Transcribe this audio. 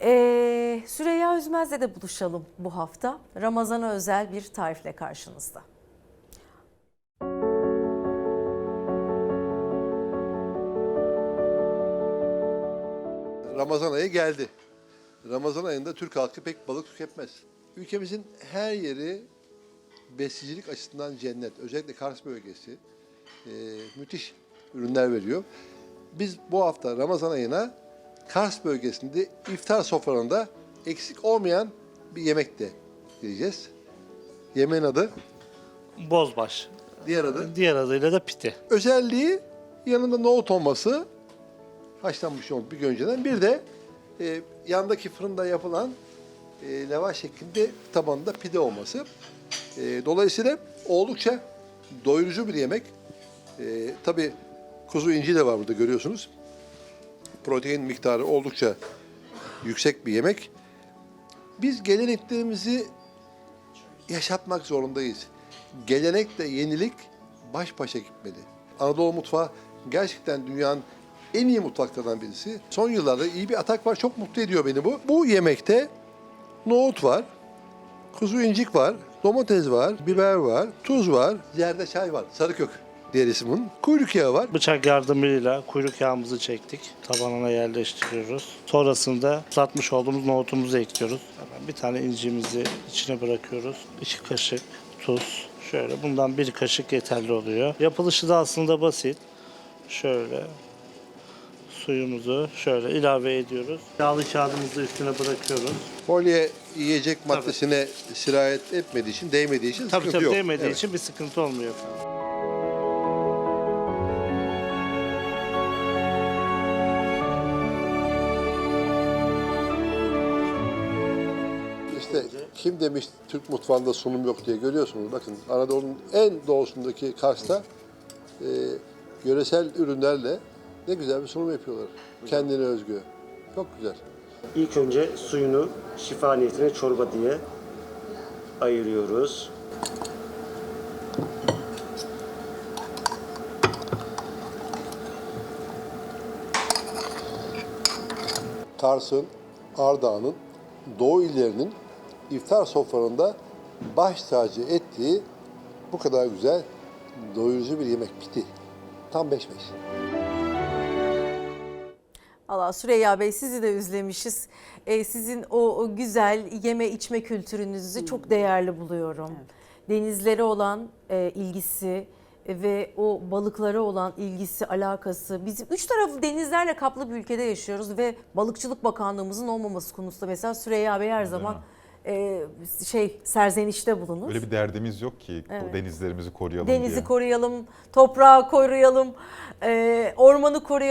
Ee, Süreyya Üzmez'le de buluşalım bu hafta. Ramazan'a özel bir tarifle karşınızda. Ramazan ayı geldi. Ramazan ayında Türk halkı pek balık tüketmez. Ülkemizin her yeri besicilik açısından cennet. Özellikle Kars bölgesi e, müthiş ürünler veriyor. Biz bu hafta Ramazan ayına Kars bölgesinde iftar sofralarında eksik olmayan bir yemek de yiyeceğiz. Yemeğin adı, Bozbaş. diğer adı. Diğer adıyla da piti. Özelliği yanında nohut olması, haşlanmış nohut bir gün önceden. Bir de e, yandaki fırında yapılan e, lavaş şeklinde tabanında pide olması. E, dolayısıyla oldukça doyurucu bir yemek. E, Tabii kuzu inci de var burada görüyorsunuz. Protein miktarı oldukça yüksek bir yemek. Biz geleneklerimizi yaşatmak zorundayız. Gelenekle yenilik baş başa gitmeli. Anadolu mutfağı gerçekten dünyanın en iyi mutfaklarından birisi. Son yıllarda iyi bir atak var. Çok mutlu ediyor beni bu. Bu yemekte nohut var, kuzu incik var, domates var, biber var, tuz var, zerdeçal var, sarı kök diğer ismin. Kuyruk yağı var. Bıçak yardımıyla kuyruk yağımızı çektik. Tabanına yerleştiriyoruz. Sonrasında ıslatmış olduğumuz nohutumuzu ekliyoruz. Hemen bir tane incimizi içine bırakıyoruz. İki kaşık tuz. Şöyle bundan bir kaşık yeterli oluyor. Yapılışı da aslında basit. Şöyle suyumuzu şöyle ilave ediyoruz. Yağlı kağıdımızı üstüne bırakıyoruz. Folye yiyecek maddesine sirayet etmediği için, değmediği için Tabii sıkıntı tabii yok. değmediği Evet. için bir sıkıntı olmuyor. İşte kim demiş Türk mutfağında sunum yok diye görüyorsunuz. Bakın Anadolu'nun en doğusundaki Kars'ta e, yöresel ürünlerle ne güzel bir sunum yapıyorlar. Kendine özgü. Çok güzel. İlk önce suyunu şifa niyetine çorba diye ayırıyoruz. Kars'ın, Ardahan'ın, Doğu illerinin iftar sofralarında baş tacı ettiği bu kadar güzel doyurucu bir yemek piti. Tam 5 5. Allah Süreyya Bey sizi de üzlemişiz. Ee, sizin o, o güzel yeme içme kültürünüzü çok değerli buluyorum. Denizlere olan e, ilgisi ve o balıklara olan ilgisi, alakası. Bizim üç tarafı denizlerle kaplı bir ülkede yaşıyoruz ve Balıkçılık Bakanlığımızın olmaması konusunda mesela Süreyya Bey her zaman e, şey serzenişte bulunur. Öyle bir derdimiz yok ki Evet. denizlerimizi koruyalım Denizi diye. koruyalım, toprağı koruyalım, e, ormanı koruyalım.